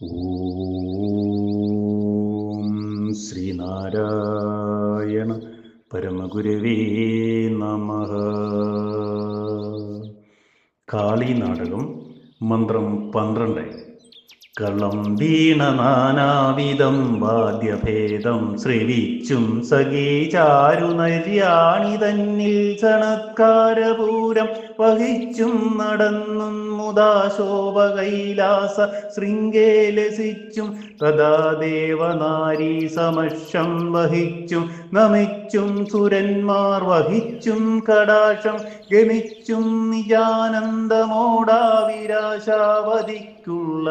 ഓം ശ്രീനാരായണ പരമഗുരവേ നമ. കാളി നാടകം മന്ത്രം പന്ത്രണ്ട്. കളം വീണ നാനാവിധം വാദ്യഭേദം ശ്രവിച്ചും സഖീ ചാരുനര്യാണി തന്നിൽ ചണക്കാരപൂരം വഹിച്ചും നടന്നും മുതാ ശൃംഗേലസിച്ചും തഥാ ദേവനാരീ സമക്ഷം വഹിച്ചും നമിച്ചും സുരന്മാർ വഹിച്ചും കടാക്ഷം ഗമിച്ചും നിജാനന്ദമോടാ വിരാശാവതിക്കുള്ള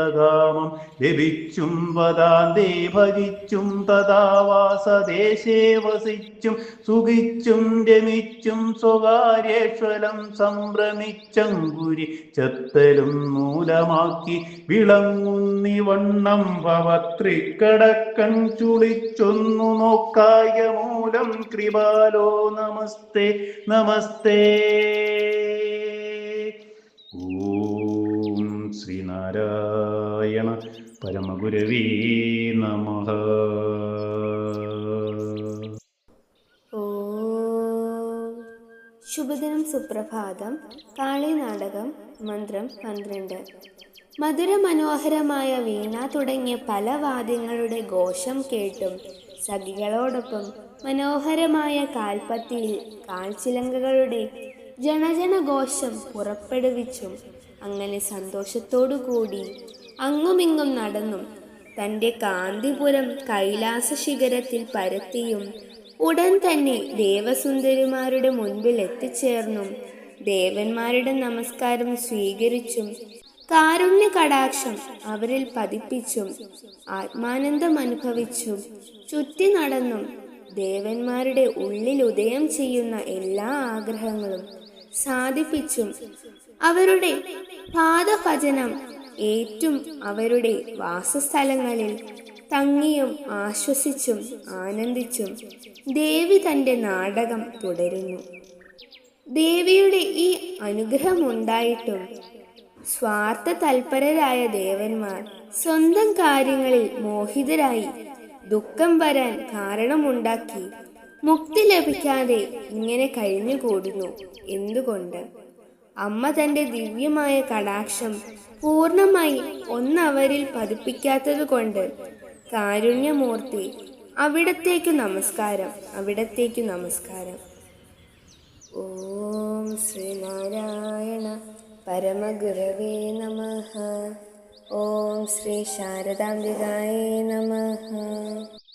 കാമം ലഭിച്ചും വദാന്തേ ഭജിച്ചും തഥാ വാസദേശേ വസിച്ചും സുഖിച്ചും രമിച്ചും സ്വകാര്യേശ്വരം സംഭ്രമിച്ചങ്കുരി ചത്തലും മൂലമാക്കി വിളങ്ങുന്നി വണ്ണം പവത്രിക്കടക്കൺ ചുളിച്ചൊന്നു നോക്കായ മൂലം കൃപാലോ നമസ്തേ നമസ്തേ. ശ്രീനാരായണ പരമഗുരവീ നമ. ശുഭദിനം സുപ്രഭാതം കാളി നാടകം മന്ത്രം പന്ത്രണ്ട്. മധുരമനോഹരമായ വീണ തുടങ്ങിയ പല വാദ്യങ്ങളുടെ ഘോഷം കേട്ടും സഖികളോടൊപ്പം മനോഹരമായ കാൽപ്പത്തിയിൽ കാൽച്ചിലങ്കകളുടെ ജനജന ഘോഷം പുറപ്പെടുവിച്ചും അങ്ങനെ സന്തോഷത്തോടുകൂടി അങ്ങുമിങ്ങും നടന്നും തന്റെ കാന്തിപുരം കൈലാസ ശിഖരത്തിൽ പരത്തിയും ഉടൻ തന്നെ ദേവസുന്ദരിമാരുടെ മുൻപിൽ എത്തിച്ചേർന്നും ദേവന്മാരുടെ നമസ്കാരം സ്വീകരിച്ചും കാരുണ്യ കടാക്ഷം അവരിൽ പതിപ്പിച്ചും ആത്മാനന്ദം അനുഭവിച്ചും ചുറ്റി നടന്നും ദേവന്മാരുടെ ഉള്ളിൽ ഉദയം ചെയ്യുന്ന എല്ലാ ആഗ്രഹങ്ങളും സാധിപ്പിച്ചും അവരുടെ പാദഭജനം ഏറ്റും അവരുടെ വാസസ്ഥലങ്ങളിൽ തങ്ങിയും ആശ്വസിച്ചും ആനന്ദിച്ചും ദേവി തന്റെ നാടകം തുടരുന്നു. ദേവിയുടെ ഈ അനുഗ്രഹമുണ്ടായിട്ടും സ്വാർത്ഥ തൽപരരായ ദേവന്മാർ സ്വന്തം കാര്യങ്ങളിൽ മോഹിതരായി ദുഃഖം വരാൻ കാരണമുണ്ടാക്കി മുക്തി ലഭിക്കാതെ ഇങ്ങനെ കഴിഞ്ഞുകൂടുന്നു എന്തുകൊണ്ട്? അമ്മ തന്റെ ദിവ്യമായ കടാക്ഷം പൂർണമായി ഒന്നവരിൽ പതിപ്പിക്കാത്തത് കൊണ്ട് കാരുണ്യമൂർത്തി അവിടത്തേക്കു നമസ്കാരം അവിടത്തേക്കു നമസ്കാരം. ഓം ശ്രീനാരായണ പരമഗുരവേ നമ. ഓം ശ്രീ ശാരദാംബികായേ നമഃ.